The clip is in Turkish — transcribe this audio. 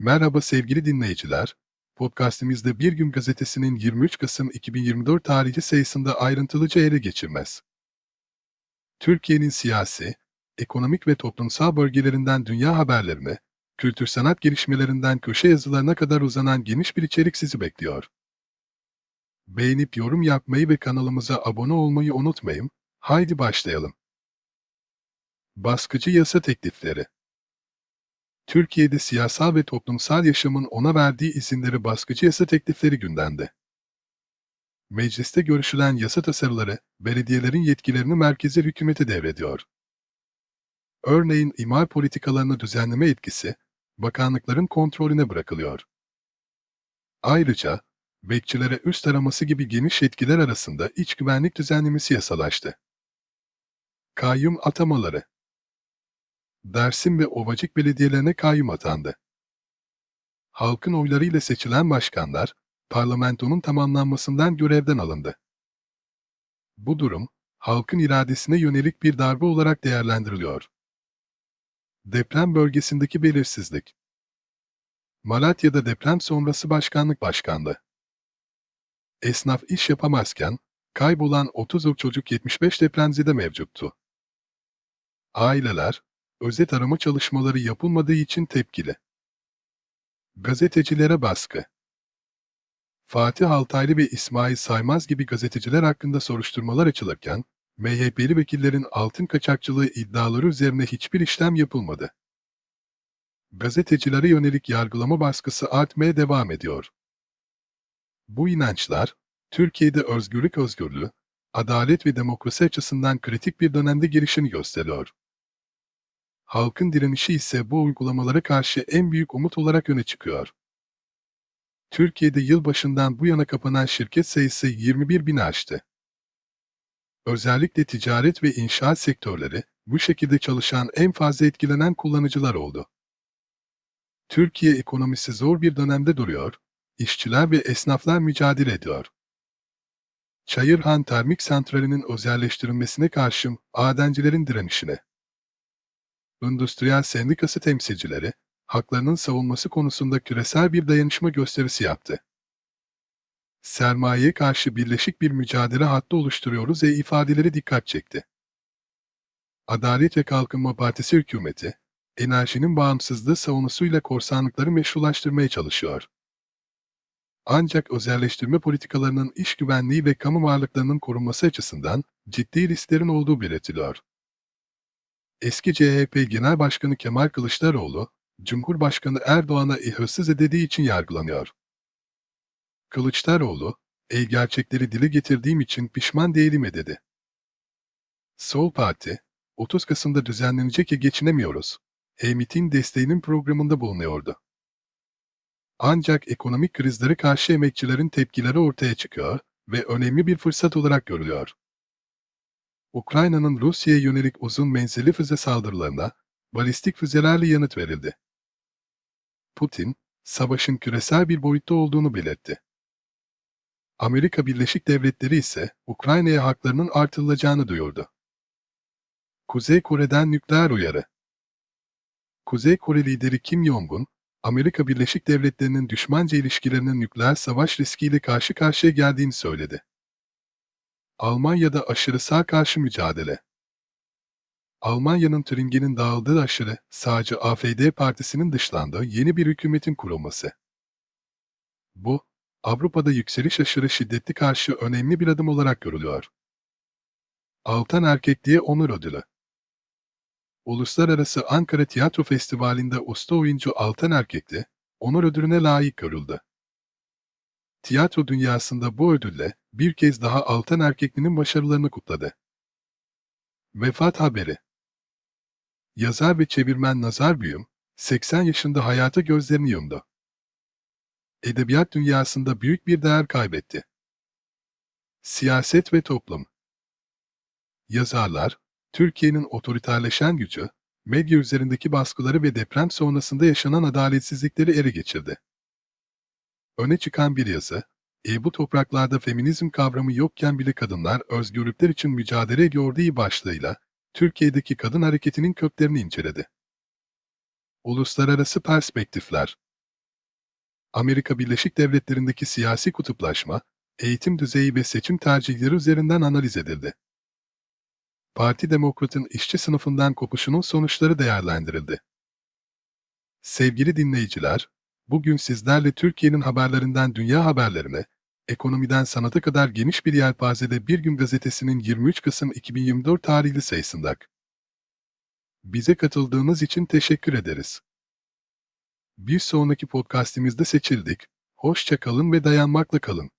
Merhaba sevgili dinleyiciler. Podcast'imizde Bir Gün Gazetesi'nin 23 Kasım 2024 tarihli sayısında ayrıntılıca ele geçirmez. Türkiye'nin siyasi, ekonomik ve toplumsal bölgelerinden dünya haberlerine, kültür sanat gelişmelerinden köşe yazılarına kadar uzanan geniş bir içerik sizi bekliyor. Beğenip yorum yapmayı ve kanalımıza abone olmayı unutmayın. Haydi başlayalım. Baskıcı yasa teklifleri Türkiye'de siyasal ve toplumsal yaşamın ona verdiği izinleri baskıcı yasa teklifleri gündemde. Mecliste görüşülen yasa tasarıları, belediyelerin yetkilerini merkezi hükümete devrediyor. Örneğin imar politikalarını düzenleme etkisi, bakanlıkların kontrolüne bırakılıyor. Ayrıca, bekçilere üst araması gibi geniş yetkiler arasında iç güvenlik düzenlemesi yasalaştı. Kayyum atamaları Dersim ve Ovacık belediyelerine kayyum atandı. Halkın oylarıyla seçilen başkanlar, parlamentonun tamamlanmasından görevden alındı. Bu durum, halkın iradesine yönelik bir darbe olarak değerlendiriliyor. Deprem bölgesindeki belirsizlik Malatya'da deprem sonrası başkanlık başkandı. Esnaf iş yapamazken, kaybolan 30 çocuk 75 depremzede mevcuttu. Aileler, özet arama çalışmaları yapılmadığı için tepkili. Gazetecilere baskı Fatih Altaylı ve İsmail Saymaz gibi gazeteciler hakkında soruşturmalar açılırken, MHP'li vekillerin altın kaçakçılığı iddiaları üzerine hiçbir işlem yapılmadı. Gazetecilere yönelik yargılama baskısı artmaya devam ediyor. Bu inançlar, Türkiye'de özgürlük özgürlüğü, adalet ve demokrasi açısından kritik bir dönemde gelişini gösteriyor. Halkın direnişi ise bu uygulamalara karşı en büyük umut olarak öne çıkıyor. Türkiye'de yılbaşından bu yana kapanan şirket sayısı 21 bini aştı. Özellikle ticaret ve inşaat sektörleri, bu şekilde çalışan en fazla etkilenen kullanıcılar oldu. Türkiye ekonomisi zor bir dönemde duruyor, işçiler ve esnaflar mücadele ediyor. Çayırhan Termik Santrali'nin özelleştirilmesine karşı adencilerin direnişine. Endüstriyel Sendikası temsilcileri, haklarının savunması konusunda küresel bir dayanışma gösterisi yaptı. Sermayeye karşı birleşik bir mücadele hattı oluşturuyoruz ve ifadeleri dikkat çekti. Adalet ve Kalkınma Partisi hükümeti, enerjinin bağımsızlığı savunusuyla korsanlıkları meşrulaştırmaya çalışıyor. Ancak özelleştirme politikalarının iş güvenliği ve kamu varlıklarının korunması açısından ciddi risklerin olduğu belirtiliyor. Eski CHP Genel Başkanı Kemal Kılıçdaroğlu, Cumhurbaşkanı Erdoğan'a hırsız edildiği için yargılanıyor. Kılıçdaroğlu, ey gerçekleri dile getirdiğim için pişman değilim dedi. Sol Parti, 30 Kasım'da düzenlenecek ya geçinemiyoruz. Emit'in desteğinin programında bulunuyordu. Ancak ekonomik krizlere karşı emekçilerin tepkileri ortaya çıkıyor ve önemli bir fırsat olarak görülüyor. Ukrayna'nın Rusya'ya yönelik uzun menzilli füze saldırılarına balistik füzelerle yanıt verildi. Putin, savaşın küresel bir boyutta olduğunu belirtti. Amerika Birleşik Devletleri ise Ukrayna'ya haklarının artırılacağını duyurdu. Kuzey Kore'den nükleer uyarı Kuzey Kore lideri Kim Jong-un, Amerika Birleşik Devletleri'nin düşmanca ilişkilerinin nükleer savaş riskiyle karşı karşıya geldiğini söyledi. Almanya'da aşırı sağ karşı mücadele. Almanya'nın Türingen'in dağıldığı aşırı sağcı AfD partisinin dışlandığı yeni bir hükümetin kurulması. Bu, Avrupa'da yükseliş aşırı şiddetli karşı önemli bir adım olarak görülüyor. Altan Erkekliğe Onur Ödülü Uluslararası Ankara Tiyatro Festivali'nde usta oyuncu Altan Erkekli, onur ödülüne layık görüldü. Tiyatro dünyasında bu ödülle bir kez daha Altan Erkekli'nin başarılarını kutladı. Vefat haberi Yazar ve çevirmen Nazar Büyüm, 80 yaşında hayata gözlerini yumdu. Edebiyat dünyasında büyük bir değer kaybetti. Siyaset ve toplum Yazarlar, Türkiye'nin otoriterleşen gücü, medya üzerindeki baskıları ve deprem sonrasında yaşanan adaletsizlikleri ele geçirdi. Öne çıkan bir yazı, e bu topraklarda feminizm kavramı yokken bile kadınlar özgürlükler için mücadele ediyor diye başlığıyla Türkiye'deki kadın hareketinin köklerini inceledi. Uluslararası Perspektifler Amerika Birleşik Devletleri'ndeki siyasi kutuplaşma, eğitim düzeyi ve seçim tercihleri üzerinden analiz edildi. Parti Demokrat'ın işçi sınıfından kopuşunun sonuçları değerlendirildi. Sevgili dinleyiciler, bugün sizlerle Türkiye'nin haberlerinden dünya haberlerine, ekonomiden sanata kadar geniş bir yelpazede Bir Gün Gazetesi'nin 23 Kasım 2024 tarihli sayısında. Bize katıldığınız için teşekkür ederiz. Bir sonraki podcastimizde seçildik. Hoşça kalın ve dayanmakla kalın.